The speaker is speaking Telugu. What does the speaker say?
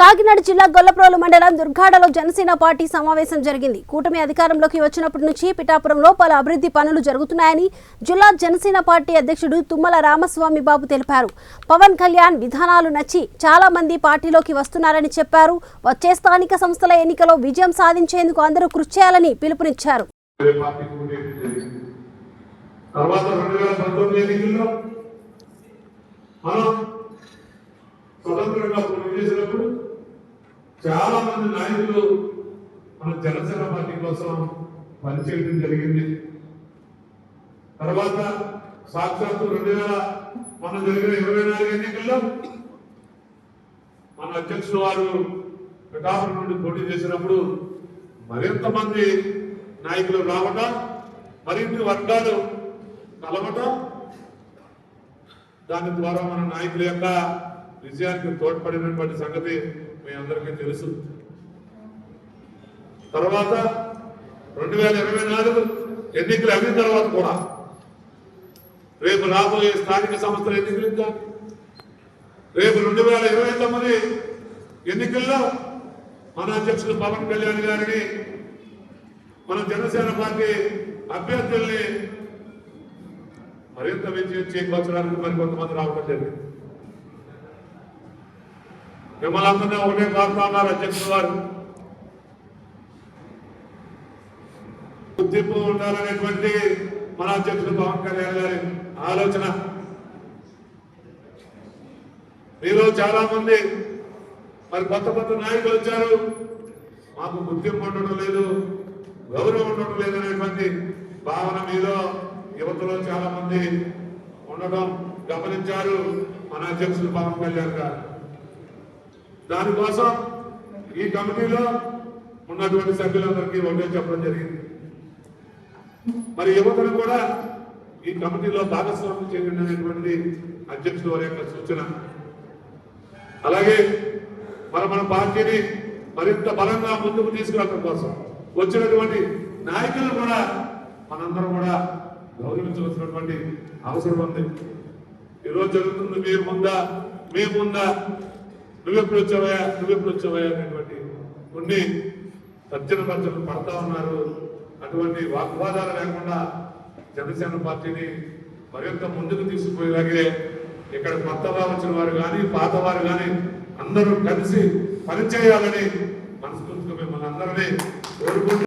కాకినాడ జిల్లా గొల్లప్రోలు మండలం దుర్గాడలో జనసేన పార్టీ సమావేశం జరిగింది. కూటమి అధికారంలోకి వచ్చినప్పటి నుంచి పిఠాపురంలో పలు అభివృద్ధి పనులు జరుగుతున్నాయని జిల్లా జనసేన పార్టీ అధ్యక్షుడు తుమ్మల రామస్వామి బాబు తెలిపారు. పవన్ కళ్యాణ్ విధానాలు నచ్చి చాలా మంది పార్టీలోకి వస్తున్నారని చెప్పారు. వచ్చే స్థానిక సంస్థల ఎన్నికలో విజయం సాధించేందుకు అందరూ కృషి చేయాలని పిలుపునిచ్చారు. మనం స్వతంత్రంగా పోటీ చేసినప్పుడు చాలా మంది నాయకులు మన జనసేన పార్టీ కోసం పనిచేయడం జరిగింది. తర్వాత సాక్షాత్తు రెండు వేల మన జరిగిన ఇరవై నాలుగు ఎన్నికల్లో మన అధ్యక్షుడు వారు పిఠాపురం నుండి పోటీ చేసినప్పుడు మరింత మంది నాయకులు రావటం మరిన్ని వర్గాలు కలవటం. దాని ద్వారా మన నాయకుల యొక్క విజయానికి తోడ్పడినటువంటి సంగతి మీ అందరికీ తెలుసు. తర్వాత రెండు వేల ఇరవై నాలుగు ఎన్నికలు అయిన తర్వాత కూడా రేపు రాబోయే స్థానిక సంస్థల ఎన్నికలు ఇంకా. రేపు రెండు వేల ఇరవై తొమ్మిది ఎన్నికల్లో మన అధ్యక్షుడు పవన్ కళ్యాణ్ గారిని మన జనసేన పార్టీ అభ్యర్థుల్ని మరింత విజయం చేకూర్చడానికి మరి కొంతమంది రావడం జరిగింది. మిమ్మల్ని అందరినీ ఒకటే కోరుతా ఉన్నారు అధ్యక్షుడు వారు గుర్తింపు ఉండాలనేటువంటి మన అధ్యక్షుడు పవన్ కళ్యాణ్ గారి ఆలోచన. మీలో చాలా మంది మరి కొత్త కొత్త నాయకులు వచ్చారు. మాకు గుర్తింపు ఉండడం లేదు గౌరవం ఉండడం లేదు అనేటువంటి భావన మీలో యువతలో చాలా మంది ఉండడం గమనించారు మన అధ్యక్షులు పవన్ కళ్యాణ్ గారు. దానికోసం ఈ కమిటీలో ఉన్నటువంటి సభ్యులందరికీ ఒకటే చెప్పడం జరిగింది. మరి యువతను కూడా ఈ కమిటీలో భాగస్వామ్యం చేయండి అనేటువంటిది అధ్యక్షుడు వారి యొక్క సూచన. అలాగే మరి మన పార్టీని మరింత బలంగా ముందుకు తీసుకురావడం కోసం వచ్చినటువంటి నాయకులు కూడా మనందరం కూడా గౌరవించవలసినటువంటి అవసరం ఉంది. ఈరోజు జరుగుతుంది మీరు ముందా మేము ముందా నువ్వెప్పుడు వచ్చావా నువ్వెప్పుడు వచ్చావా అనేటువంటి కొన్ని తర్జన భర్జనలు పడతా ఉన్నారు. అటువంటి వాగ్వాదాలు లేకుండా జనసేన పార్టీని మరింత ముందుకు తీసుకుపోయేలాగే ఇక్కడ కొత్తగా వచ్చిన వారు కానీ పాత వారు కానీ అందరూ కలిసి పనిచేయాలని మనస్ఫూర్తిగా మిమ్మల్ని అందరినీ కోరుకుంటున్నాం